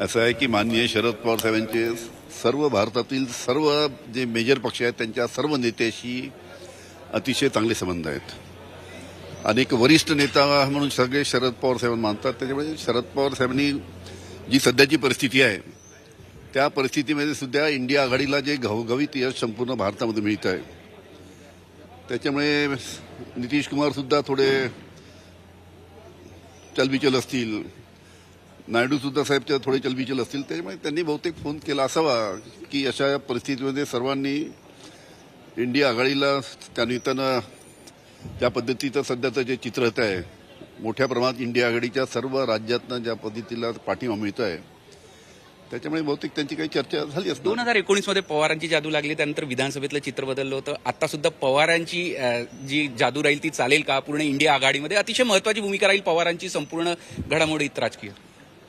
असं आहे की माननीय शरद पवार साहेबांचे सर्व भारतातील सर्व जे मेजर पक्ष आहेत त्यांच्या सर्व नेत्याशी अतिशय चांगले संबंध आहेत. अनेक वरिष्ठ नेता म्हणून सगळे शरद पवार साहेब मानतात. त्याच्यामुळे शरद पवार साहेबांनी जी सध्याची परिस्थिती आहे त्या परिस्थितीमध्ये सुद्धा इंडिया आघाडीला जे घवघवीत यश संपूर्ण भारतामध्ये मिळत आहे. त्याच्यामुळे नितीश कुमार सुद्धा थोडे चलबिचल असतील. नायडू सुद्धा साहेबच्या थोडे चलबिचल असतील त्याच्यामुळे त्यांनी बहुतेक फोन केला असावा की अशा परिस्थितीमध्ये सर्वांनी इंडिया आघाडीला त्यानिमित्तानं ज्या पद्धतीचं सध्याचं जे चित्र होतं आहे मोठ्या प्रमाणात इंडिया आघाडीच्या सर्व राज्यातनं ज्या पद्धतीला पाठिंबा मिळतो आहे त्याच्यामुळे बहुतेक त्यांची काही चर्चा झाली असते दोन हजार एकोणीसमध्ये पवारांची जादू लागली त्यानंतर विधानसभेतलं चित्र बदललं होतं. आता सुद्धा पवारांची जी जादू राहील ती चालेल का? पूर्ण इंडिया आघाडीमध्ये अतिशय महत्वाची भूमिका राहील पवारांची संपूर्ण घडामोडीत राजकीय.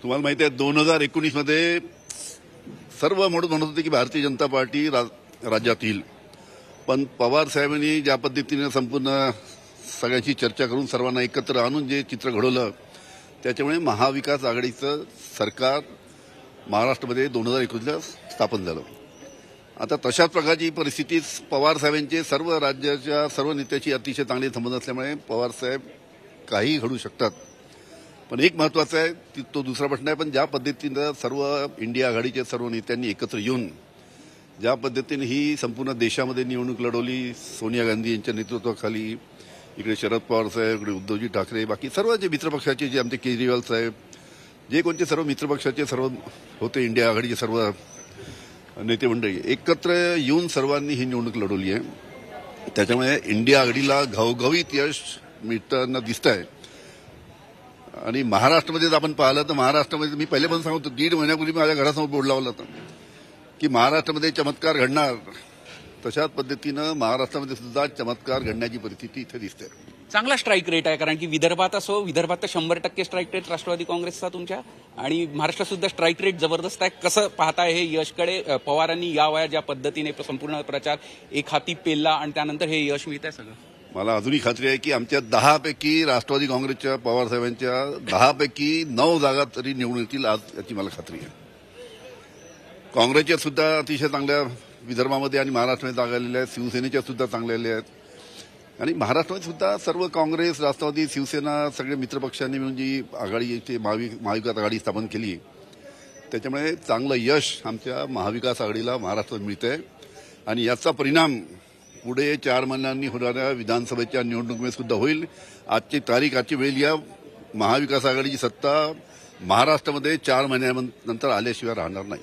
तुम्हाला माहिती आहे दोन हजार एकोणीसमध्ये सर्व म्हणून म्हणत होते की भारतीय जनता पार्टी रा- राज्यात येईल पण पवार साहेबांनी ज्या पद्धतीने संपूर्ण सगळ्यांशी चर्चा करून सर्वांना एकत्र आणून जे चित्र घडवलं त्याच्यामुळे महाविकास आघाडीचं सरकार महाराष्ट्रामध्ये दोन हजार एकोणीसला स्थापन झालं. आता तशाच प्रकारची परिस्थिती पवार साहेबांचे सर्व राज्याच्या सर्व नेत्याशी अतिशय चांगले संबंध असल्यामुळे पवार साहेब काही घडू शकतात. पण एक महत्वाचं आहे की तो दुसरा प्रश्न आहे पण ज्या पद्धतीनं सर्व इंडिया आघाडीच्या सर्व नेत्यांनी एकत्र येऊन ज्या पद्धतीने ही संपूर्ण देशामध्ये निवडणूक लढवली सोनिया गांधी यांच्या नेतृत्वाखाली इकडे शरद पवार साहेब इकडे उद्धवजी ठाकरे बाकी सर्व जे मित्रपक्षाचे जे आमचे केजरीवाल साहेब जे कोणते सर्व मित्रपक्षाचे सर्व होते इंडिया आघाडीचे सर्व नेते मंडळी एकत्र येऊन सर्वांनी ही निवडणूक लढवली आहे. त्याच्यामुळे इंडिया आघाडीला घवघवीत यश मिळताना दिसत आहे आणि महाराष्ट्रामध्ये जर आपण पाहिलं तर महाराष्ट्रामध्ये मी पहिले पण सांगतो दीड महिन्यापूर्वी माझ्या घरासमोर बोर्ड लावला होता की महाराष्ट्रामध्ये चमत्कार घडणार. तशाच पद्धतीनं महाराष्ट्रामध्ये सुद्धा चमत्कार घडण्याची परिस्थिती इथे दिसते. चांगला स्ट्राईक रेट आहे कारण की विदर्भात असो विदर्भात तर शंभर टक्के स्ट्राईक रेट राष्ट्रवादी काँग्रेसचा तुमच्या. आणि महाराष्ट्रात सुद्धा स्ट्राईक रेट जबरदस्त आहे. कसं पाहताय हे यशकडे पवारांनी या वया ज्या पद्धतीने संपूर्ण प्रचार एक हाती पेलला आणि त्यानंतर हे यश मिळत आहे सगळं? मला अजूनही खात्री आहे की आमच्या दहापैकी राष्ट्रवादी काँग्रेसच्या पवार साहेबांच्या दहापैकी नऊ जागा तरी निवडून येतील आज याची मला खात्री आहे. काँग्रेसच्या सुद्धा अतिशय चांगल्या विदर्भामध्ये आणि महाराष्ट्रामध्ये जागा आलेल्या आहेत. शिवसेनेच्या सुद्धा चांगल्या आलेल्या आहेत. आणि महाराष्ट्रामध्ये सुद्धा सर्व काँग्रेस राष्ट्रवादी शिवसेना सगळे मित्रपक्षांनी मिळून जी आघाडी महाविकास आघाडी स्थापन केली त्याच्यामुळे चांगलं यश आमच्या महाविकास आघाडीला महाराष्ट्रात मिळतंय. आणि याचा परिणाम पुढे चार महिन्यांनी होणाऱ्या विधानसभेच्या निवडणुकीमध्ये सुद्धा होईल. आजची तारीख आजची वेळ या महाविकास आघाडीची सत्ता महाराष्ट्रामध्ये चार महिन्यानंतर आल्याशिवाय राहणार नाही.